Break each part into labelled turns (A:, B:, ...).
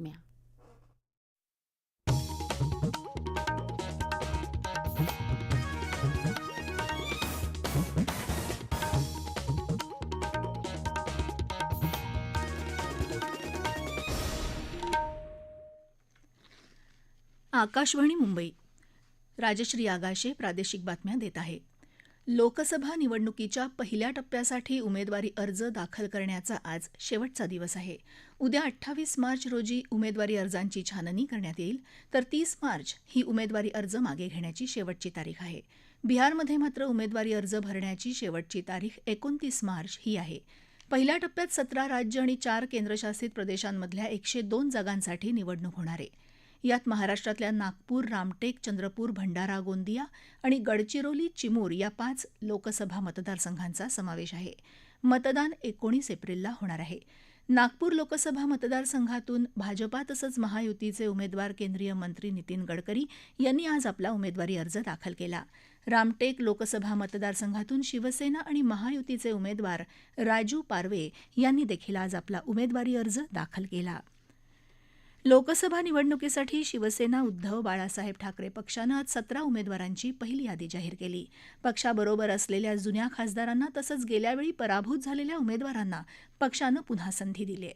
A: बातम्या आकाशवाणी मुंबई राजश्री आगाशे प्रादेशिक बातम्या देत आहे लोकसभा निवडणुकीच्या पहिल्या टप्प्यासाठी उमेदवारी अर्ज दाखल करण्याचा आज शेवटचा दिवस आहे उद्या अठ्ठावीस मार्च रोजी उमेदवारी अर्जांची छाननी करण्यात येईल तर तीस मार्च ही उमेदवारी अर्ज मागे घेण्याची शेवटची तारीख आहे बिहारमध्ये मात्र उमेदवारी अर्ज भरण्याची शेवटची तारीख एकोणतीस मार्च ही आहे पहिल्या टप्प्यात सतरा राज्य आणि चार केंद्रशासित प्रदेशांमधल्या एकशे दोन जागांसाठी निवडणूक होणार आहे यात महाराष्ट्रातल्या नागपूर रामटेक चंद्रपूर भंडारा गोंदिया आणि गडचिरोली चिमूर या पाच लोकसभा मतदारसंघांचा समावेश आहे मतदान एकोणीस एप्रिलला होणार आहे नागपूर लोकसभा मतदारसंघातून भाजपा तसंच महायुतीचे उमेदवार केंद्रीय मंत्री नितीन गडकरी यांनी आज आपला उमेदवारी अर्ज दाखल केला रामटेक लोकसभा मतदारसंघातून शिवसेना आणि महायुतीचे उमेदवार राजू पारवे यांनी देखील आज आपला उमेदवारी अर्ज दाखल केला लोकसभा निवडणुकीसाठी शिवसेना उद्धव बाळासाहेब ठाकरे पक्षानं आज सतरा उमेदवारांची पहिली यादी जाहीर केली पक्षाबरोबर असलेल्या जुन्या खासदारांना तसंच गेल्यावेळी पराभूत झालेल्या उमेदवारांना पक्षानं पुन्हा संधी दिली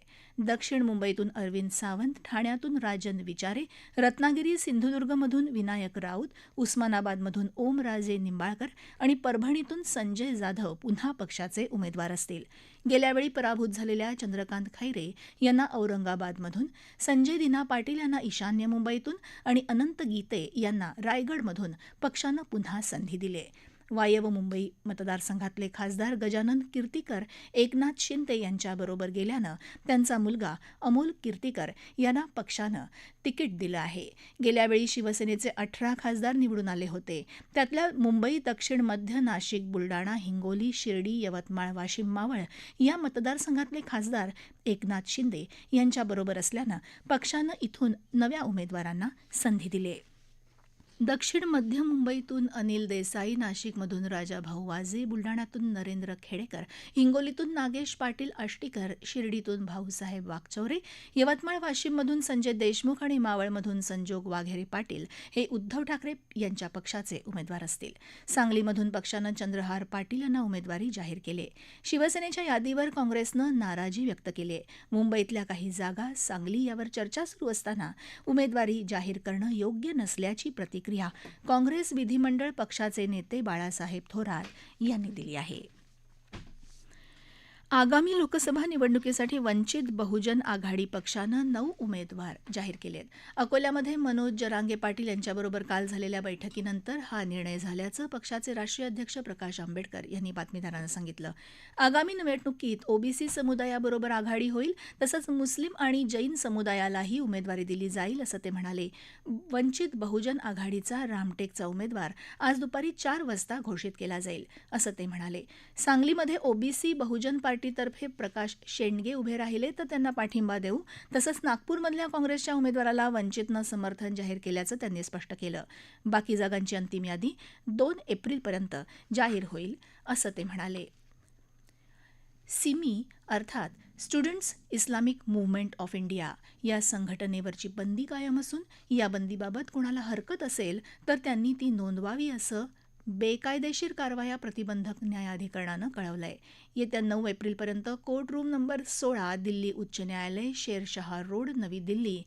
A: दक्षिण मुंबईतून अरविंद सावंत ठाण्यातून राजन विचारे रत्नागिरी सिंधुदुर्गमधून विनायक राऊत उस्मानाबादमधून राजे निंबाळकर आणि परभणीतून संजय जाधव पुन्हा पक्षाचे उमेदवार असतील गेल्यावेळी पराभूत झालेल्या चंद्रकांत खैरे यांना औरंगाबादमधून संजय दिना पाटील यांना ईशान्य मुंबईतून आणि अनंत गीते यांना रायगडमधून पक्षानं पुन्हा संधी दिली वायव्य मुंबई मतदारसंघातले खासदार गजानन कीर्तीकर एकनाथ शिंदे यांच्याबरोबर गेल्यानं त्यांचा मुलगा अमोल कीर्तीकर यांना पक्षानं तिकीट दिलं आहे गेल्यावेळी शिवसेनेचे अठरा खासदार निवडून आले होते त्यातल्या मुंबई दक्षिण मध्य नाशिक बुलडाणा हिंगोली शिर्डी यवतमाळ वाशिम मावळ या मतदारसंघातले खासदार एकनाथ शिंदे यांच्याबरोबर असल्यानं पक्षानं इथून नव्या उमेदवारांना संधी दिली दक्षिण मध्य मुंबईतून अनिल देसाई नाशिकमधून राजाभाऊ वाजे बुलढाण्यातून नरेंद्र खेडेकर हिंगोलीतून नागेश पाटील आष्टीकर शिर्डीतून भाऊसाहेब वाघचौरे यवतमाळ वाशिममधून संजय देशमुख आणि मावळमधून संजोग वाघेरे पाटील हे उद्धव ठाकरे यांच्या पक्षाचे उमेदवार असतील सांगलीमधून पक्षानं चंद्रहार पाटील यांना उमेदवारी जाहीर केली शिवसेनेच्या यादीवर काँग्रेसनं नाराजी व्यक्त केली मुंबईतल्या काही जागा सांगली यावर चर्चा सुरू असताना उमेदवारी जाहीर करणं योग्य नसल्याची प्रतिक्रिया प्रतिक्रिया काँग्रेस विधिमंडळ पक्षाचे नेते बाळासाहेब थोरात यांनी दिली आहे आगामी लोकसभा निवडणुकीसाठी वंचित बहुजन आघाडी पक्षानं नऊ उमेदवार जाहीर केले आहेत अकोल्यामध्ये मनोज जरांगे पाटील यांच्याबरोबर काल झालेल्या बैठकीनंतर हा निर्णय झाल्याचं पक्षाचे राष्ट्रीय अध्यक्ष प्रकाश आंबेडकर यांनी बातमीदारांना सांगितलं आगामी निवडणुकीत ओबीसी समुदायाबरोबर आघाडी होईल तसंच मुस्लिम आणि जैन समुदायालाही उमेदवारी दिली जाईल असं ते म्हणाले वंचित बहुजन आघाडीचा रामटेकचा उमेदवार आज दुपारी चार वाजता घोषित केला जाईल असं ते म्हणाले सांगलीमध्ये ओबीसी बहुजन पार्टी पार्टीतर्फे प्रकाश शेंडगे उभे राहिले तर त्यांना पाठिंबा देऊ तसंच नागपूरमधल्या काँग्रेसच्या उमेदवाराला वंचितनं समर्थन जाहीर केल्याचं त्यांनी स्पष्ट केलं बाकी जागांची अंतिम यादी दोन एप्रिलपर्यंत जाहीर होईल असं ते म्हणाले सिमी अर्थात students Islamic movement of India या संघटनेवरची बंदी कायम असून या बंदीबाबत कोणाला हरकत असेल तर त्यांनी ती नोंदवावी असं बेकायदेशीर कारवाया प्रतिबंधक न्यायाधिकरणानं कळवलं आहे येत्या नऊ एप्रिलपर्यंत कोर्ट रूम नंबर सोळा दिल्ली उच्च न्यायालय शेरशहा रोड नवी दिल्ली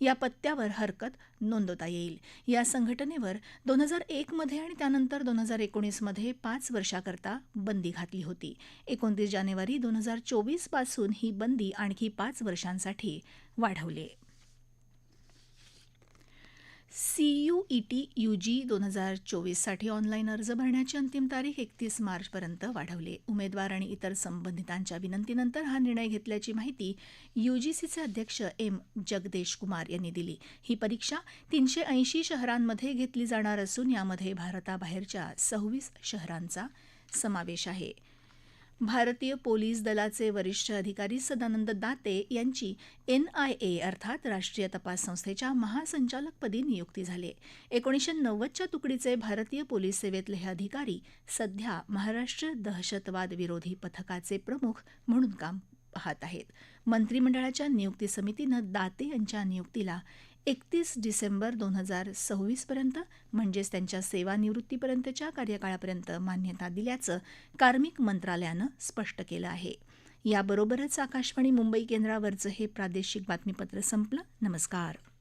A: या पत्त्यावर हरकत नोंदवता येईल या संघटनेवर दोन हजार एकमध्ये आणि त्यानंतर दोन हजार एकोणीसमध्ये पाच वर्षाकरता बंदी घातली होती एकोणतीस जानेवारी दोन हजार चोवीसपासून ही बंदी आणखी पाच वर्षांसाठी वाढवली आहे C U E T U G दोन हजार चोवीससाठी ऑनलाईन अर्ज भरण्याची अंतिम तारीख एकतीस मार्चपर्यंत वाढवली उमेदवार आणि इतर संबंधितांच्या विनंतीनंतर हा निर्णय घेतल्याची माहिती यूजीसीचे अध्यक्ष एम जगदेश कुमार यांनी दिली ही परीक्षा तीनशे ऐंशी शहरांमध्ये घेतली जाणार असून यामध्ये भारताबाहेरच्या सव्वीस शहरांचा समावेश आहे भारतीय पोलीस दलाचे वरिष्ठ अधिकारी सदानंद दाते यांची एनआयए अर्थात राष्ट्रीय तपास संस्थेच्या महासंचालकपदी नियुक्ती झाली एकोणीसशे नव्वदच्या तुकडीचे भारतीय पोलीस सेवेतले हे अधिकारी सध्या महाराष्ट्र दहशतवाद विरोधी पथकाचे प्रमुख म्हणून काम पाहत आहेत मंत्रिमंडळाच्या नियुक्ती समितीनं दाते यांच्या नियुक्तीला एकतीस डिसेंबर दोन हजार सव्वीसपर्यंत म्हणजेच त्यांच्या सेवानिवृत्तीपर्यंतच्या कार्यकाळापर्यंत मान्यता दिल्याचं कार्मिक मंत्रालयानं स्पष्ट केलं आहे याबरोबरच आकाशवाणी मुंबई केंद्रावरचं हे प्रादेशिक बातमीपत्र संपलं नमस्कार